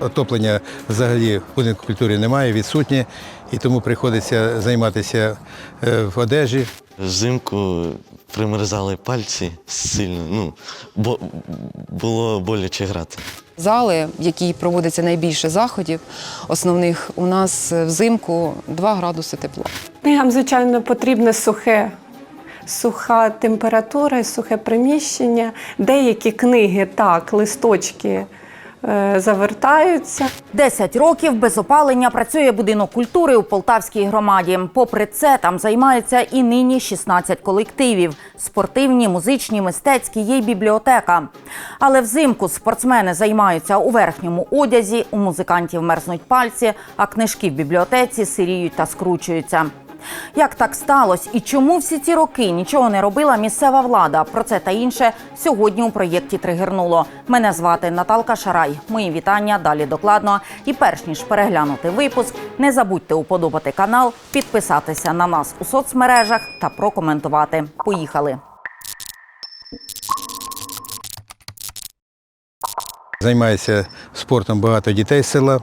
Отоплення взагалі в будинку культури немає, відсутнє, і тому приходиться займатися е, в одежі. Взимку примерзали пальці сильно, ну, бо було боляче грати. Зали, в якій проводиться найбільше заходів, основних у нас взимку 2 градуси тепла. Книгам, звичайно, потрібне сухе, суха температура, сухе приміщення. Деякі книги, так, листочки завертаються. 10 років без опалення працює будинок культури у Полтавській громаді. Попри це, там займаються і нині 16 колективів: спортивні, музичні, мистецькі, є й бібліотека. Але взимку спортсмени займаються у верхньому одязі, у музикантів мерзнуть пальці, а книжки в бібліотеці сиріють та скручуються. Як так сталося і чому всі ці роки нічого не робила місцева влада? Про це та інше сьогодні у проєкті Тригернуло. Мене звати Наталка Шарай. Мої вітання далі докладно. І перш ніж переглянути випуск, не забудьте уподобати канал, підписатися на нас у соцмережах та прокоментувати. Поїхали. Займається спортом багато дітей з села.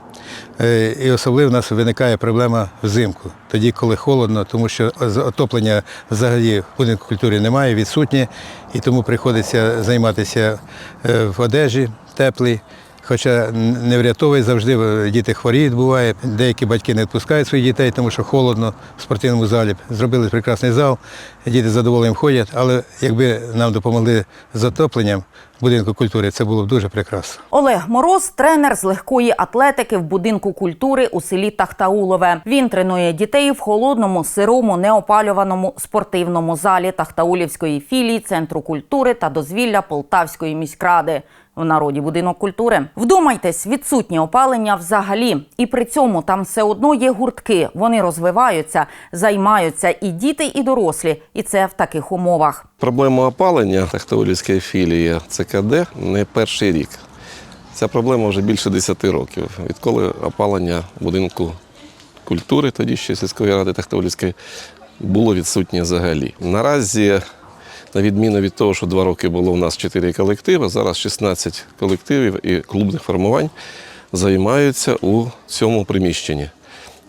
Е, І особливо в нас виникає проблема взимку, тоді, коли холодно, тому що отоплення взагалі в будинку культури немає, відсутнє, і тому приходиться займатися е, в одежі теплій. Хоча не врятовує завжди е, діти хворіють, буває. Деякі батьки не відпускають своїх дітей, тому що холодно в спортивному залі. Зробили прекрасний зал, діти з ходять, але якби нам допомогли з отопленням будинку культури, це було б дуже прекрасно. Олег Мороз тренер з легкої атлетики в будинку культури у селі Тахтаулове. Він тренує дітей в холодному, сирому, неопалюваному спортивному залі Тахтаулівської філії Центру культури та дозвілля Полтавської міськради. В народі будинок культури. Вдумайтесь, відсутнє опалення взагалі. І при цьому там все одно є гуртки. Вони розвиваються, займаються і діти, і дорослі. І це в таких умовах. Проблема опалення Тахтаулівської філії ЦКД не перший рік. Ця проблема вже більше 10 років. Відколи опалення будинку культури, тоді ще сільської ради Тахтаулівської, було відсутнє взагалі. Наразі, на відміну від того, що два роки було у нас 4 колективи, зараз 16 колективів і клубних формувань займаються у цьому приміщенні.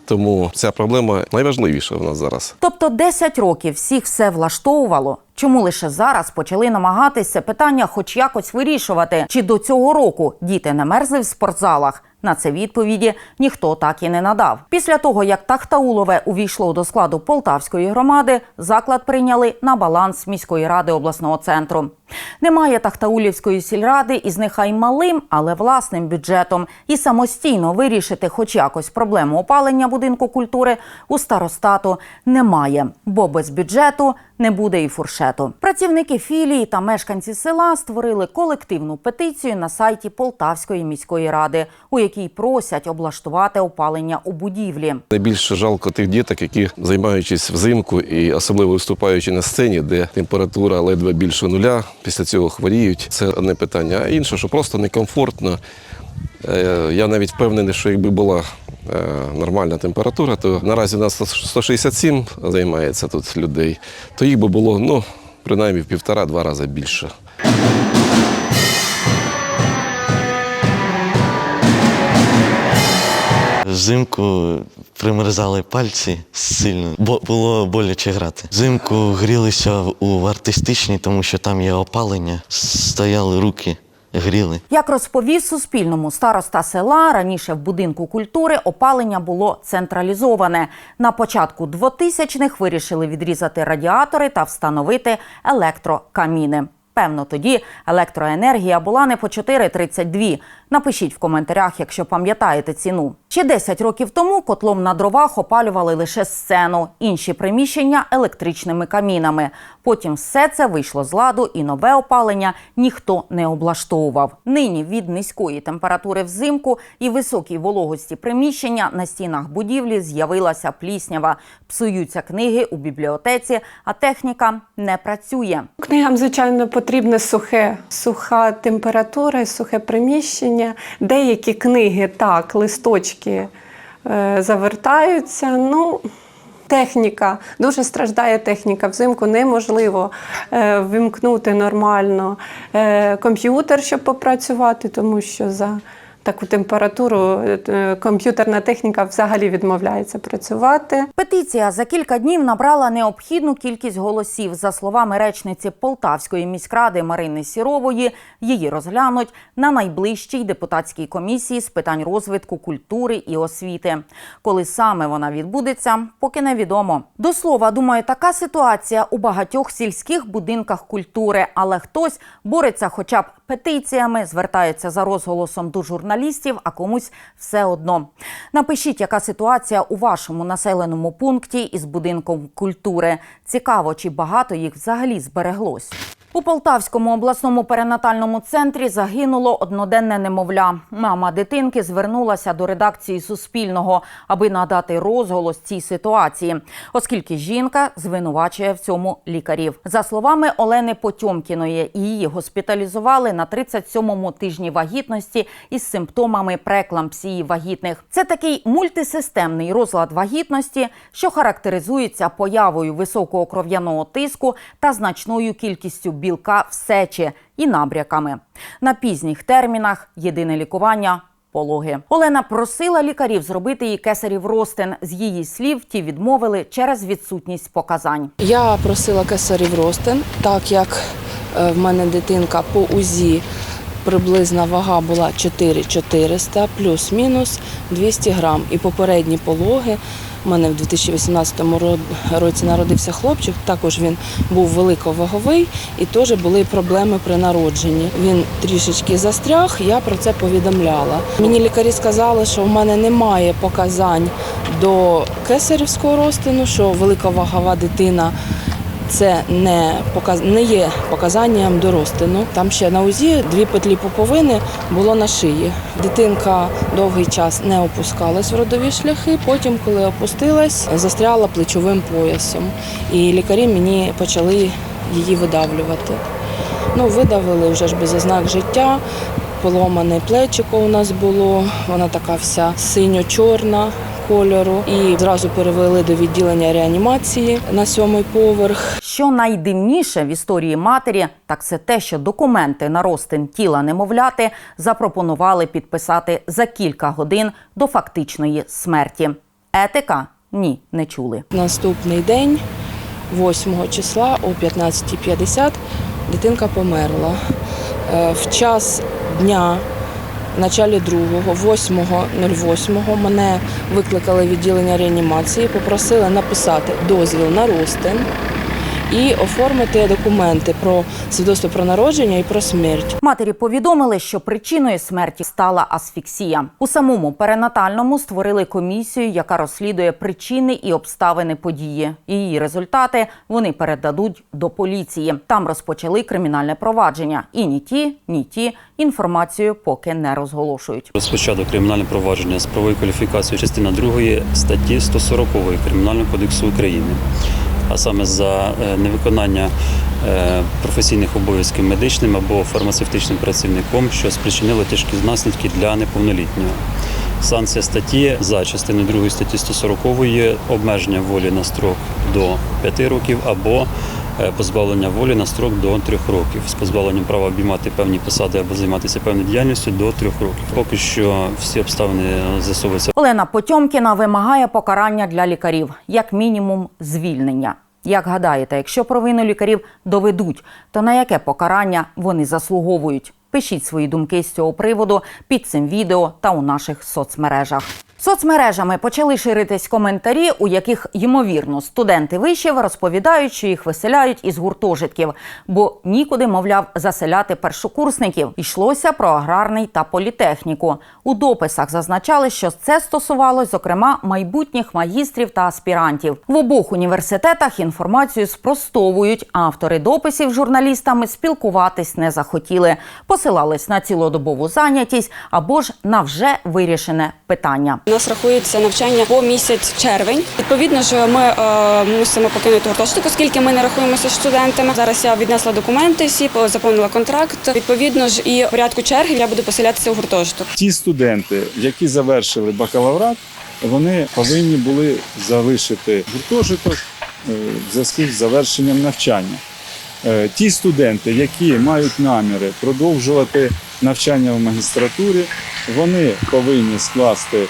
Тому ця проблема найважливіша в нас зараз. Тобто 10 років всіх все влаштовувало. Чому лише зараз почали намагатися питання хоч якось вирішувати? Чи до цього року діти не мерзли в спортзалах? На це відповіді ніхто так і не надав. Після того, як Тахтаулове увійшло до складу Полтавської громади, заклад прийняли на баланс міської ради обласного центру. Немає Тахтаулівської сільради із нехай малим, але власним бюджетом і самостійно вирішити хоч якось проблему опалення будинку культури у старостату немає, бо без бюджету не буде і фуршету. Працівники філії та мешканці села створили колективну петицію на сайті Полтавської міської ради, у якій просять облаштувати опалення у будівлі. Найбільше жалко тих діток, які займаючись взимку і особливо виступаючи на сцені, де температура ледве більше нуля, після цього хворіють. Це одне питання. А інше, що просто некомфортно. Е, Я навіть впевнений, що якби була нормальна температура, то наразі у нас 167 займається тут людей, то їх би було ну, принаймні в півтора-два рази більше. Взимку примерзали пальці сильно, бо було боляче грати. Взимку грілися у артистичній, тому що там є опалення, стояли руки, гріли. Як розповів Суспільному староста села, раніше в будинку культури опалення було централізоване. На початку 2000-х вирішили відрізати радіатори та встановити електрокаміни. Певно, тоді електроенергія була не по 4,32. Напишіть в коментарях, якщо пам'ятаєте ціну. Ще 10 років тому котлом на дровах опалювали лише сцену, інші приміщення електричними камінами. Потім все це вийшло з ладу, і нове опалення ніхто не облаштовував. Нині від низької температури взимку і високій вологості приміщення на стінах будівлі з'явилася пліснява. Псуються книги у бібліотеці, а техніка не працює. Книгам, звичайно, потрібне сухе, суха температура, сухе приміщення. Деякі книги, так, листочки е, завертаються. Ну, техніка, дуже страждає техніка. Взимку неможливо е, вимкнути нормально е, комп'ютер, щоб попрацювати, тому що за таку температуру е, комп'ютерна техніка взагалі відмовляється працювати. Петиція за кілька днів набрала необхідну кількість голосів. За словами речниці Полтавської міськради Марини Сірової, її розглянуть на найближчій депутатській комісії з питань розвитку культури і освіти. Коли саме вона відбудеться, поки невідомо. До слова, думаю, така ситуація у багатьох сільських будинках культури, але хтось бореться хоча б петиціями, звертається за розголосом до журналістів, а комусь все одно. Напишіть, яка ситуація у вашому населеному пункті із будинком культури. Цікаво, чи багато їх взагалі збереглось. У Полтавському обласному перинатальному центрі загинуло одноденне немовля. Мама дитинки звернулася до редакції Суспільного, аби надати розголос цій ситуації, оскільки жінка звинувачує в цьому лікарів. За словами Олени Потьомкіної, її госпіталізували на 37-му тижні вагітності із симптомами прееклампсії вагітних. Це такий мультисистемний розлад вагітності, що характеризується появою високого кров'яного тиску та значною кількістю білка в сечі і набряками. На пізніх термінах єдине лікування. Пологи Олена просила лікарів зробити їй кесарів ростин. З її слів ті відмовили через відсутність показань. Я просила кесарів ростин, так як е, в мене дитинка по УЗІ приблизна вага була 4400 плюс-мінус 200 грам. І попередні пологи. У мене в 2018 ро- році народився хлопчик. Також він був великоваговий і теж були проблеми при народженні. Він трішечки застряг. Я про це повідомляла. Мені лікарі сказали, що в мене немає показань до кесарівського розтину, що великовагова дитина це не показ... не є показанням до розтину. Там ще на УЗІ дві петлі пуповини було на шиї. Дитинка довгий час не опускалась в родові шляхи. Потім, коли опустилась, застряла плечовим поясом. І лікарі мені почали її видавлювати. Ну, видавили вже ж без ознак життя. Поломане плечико у нас було, вона така вся синьо-чорна кольору. І зразу перевели до відділення реанімації на сьомий поверх. Що найдивніше в історії матері, так це те, що документи на розтин тіла немовляти запропонували підписати за кілька годин до фактичної смерті. Етика ні, не чули. Наступний день, 8 числа о 15.50, дитинка померла. Е, В час дня, в началі другого, 8.08, мене викликали в відділення реанімації, попросили написати дозвіл на розтин і оформити документи про свідоцтво про народження і про смерть. Матері повідомили, що причиною смерті стала асфіксія. У самому перинатальному створили комісію, яка розслідує причини і обставини події. Її результати вони передадуть до поліції. Там розпочали кримінальне провадження. І ні ті, ні ті інформацію поки не розголошують. Розпочато кримінальне провадження з правовою кваліфікацією частина 2 статті 140 Кримінального кодексу України, а саме за е, невиконання е, професійних обов'язків медичним або фармацевтичним працівником, що спричинило тяжкі наслідки для неповнолітнього. Санкція статті за частиною 2 статті 140 обмеження волі на строк до 5 років або позбавлення волі на строк до 3 років з позбавленням права обіймати певні посади або займатися певною діяльністю до 3 років. Поки що всі обставини з'ясовуються Олена Потьомкіна вимагає покарання для лікарів, як мінімум звільнення. Як гадаєте, якщо провину лікарів доведуть, то на яке покарання вони заслуговують? Пишіть свої думки з цього приводу під цим відео та у наших соцмережах. Соцмережами почали ширитись коментарі, у яких ймовірно студенти вишів розповідають, що їх виселяють із гуртожитків, бо нікуди, мовляв, заселяти першокурсників. Йшлося про аграрний та політехніку. У дописах зазначали, що це стосувалось, зокрема, майбутніх магістрів та аспірантів. В обох університетах інформацію спростовують. Автори дописів з журналістами спілкуватись не захотіли, посилались на цілодобову зайнятість або ж на вже вирішене питання. У нас рахується навчання по місяць червень. Відповідно ж, ми е, мусимо покинути гуртожиток, оскільки ми не рахуємося студентами. Зараз я віднесла документи, всі по- заповнила контракт. Відповідно ж, і в порядку черги я буду поселятися у гуртожиток. Ті студенти, які завершили бакалаврат, вони повинні були залишити гуртожиток е, в зв'язку з завершенням навчання. Е, Ті студенти, які мають наміри продовжувати навчання в магістратурі. Вони повинні скласти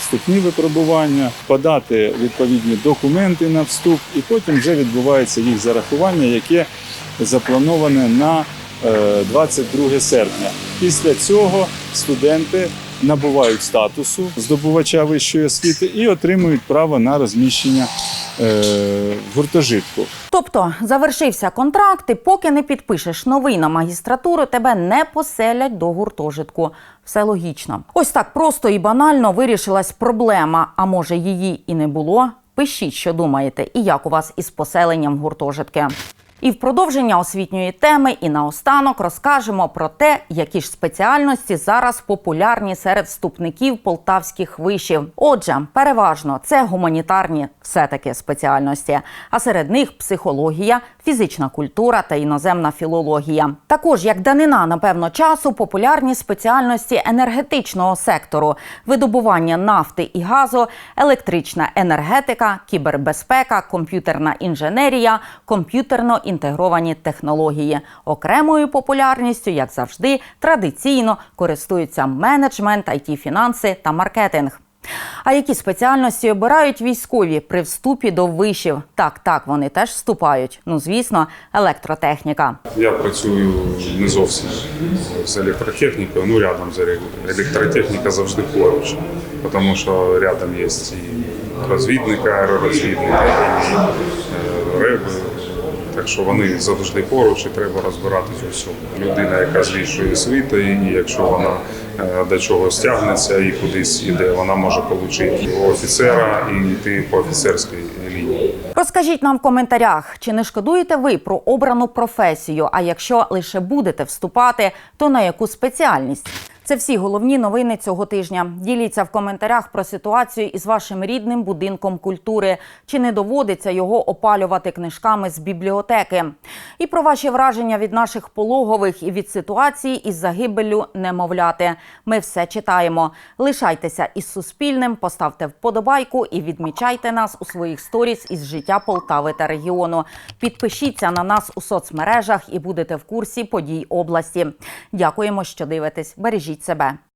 вступні випробування, подати відповідні документи на вступ, і потім вже відбувається їх зарахування, яке заплановане на е, 22 серпня. Після цього студенти набувають статусу здобувача вищої освіти і отримують право на розміщення е, в гуртожитку. Тобто завершився контракт, і поки не підпишеш новий на магістратуру, тебе не поселять до гуртожитку. Все логічно. Ось так просто і банально вирішилась проблема. А може її і не було? Пишіть, що думаєте, і як у вас із поселенням гуртожитки. І в продовження освітньої теми, і наостанок розкажемо про те, які ж спеціальності зараз популярні серед вступників полтавських вишів. Отже, переважно це гуманітарні все-таки спеціальності, а серед них психологія, фізична культура та іноземна філологія. Також як данина, напевно, часу популярні спеціальності енергетичного сектору, видобування нафти і газу, електрична енергетика, кібербезпека, комп'ютерна інженерія, комп'ютерно інтегровані технології. Окремою популярністю, як завжди, традиційно користуються менеджмент, it фінанси та маркетинг. А які спеціальності обирають військові при вступі до вишів? Так, так, вони теж вступають. Ну, звісно, електротехніка. Я працюю не зовсім з електротехнікою, ну рядом з еле- електротехніка завжди поруч, тому що рядом є і розвідники, аеророзвідники, і е. Так що вони завжди поруч і треба розбиратись у всьому. Людина, яка з вищої освіти, і якщо вона е, до чогось тягнеться і кудись іде, вона може отримати офіцера і йти по офіцерській лінії. Розкажіть нам в коментарях, чи не шкодуєте ви про обрану професію? А якщо лише будете вступати, то на яку спеціальність? Це всі головні новини цього тижня. Діліться в коментарях про ситуацію із вашим рідним будинком культури. Чи не доводиться його опалювати книжками з бібліотеки? І про ваші враження від наших пологових і від ситуації із загибеллю немовляти. Ми все читаємо. Лишайтеся із Суспільним, поставте вподобайку і відмічайте нас у своїх сторіс із життя Полтави та регіону. Підпишіться на нас у соцмережах і будете в курсі подій області. Дякуємо, що дивитесь. Бережіть себе.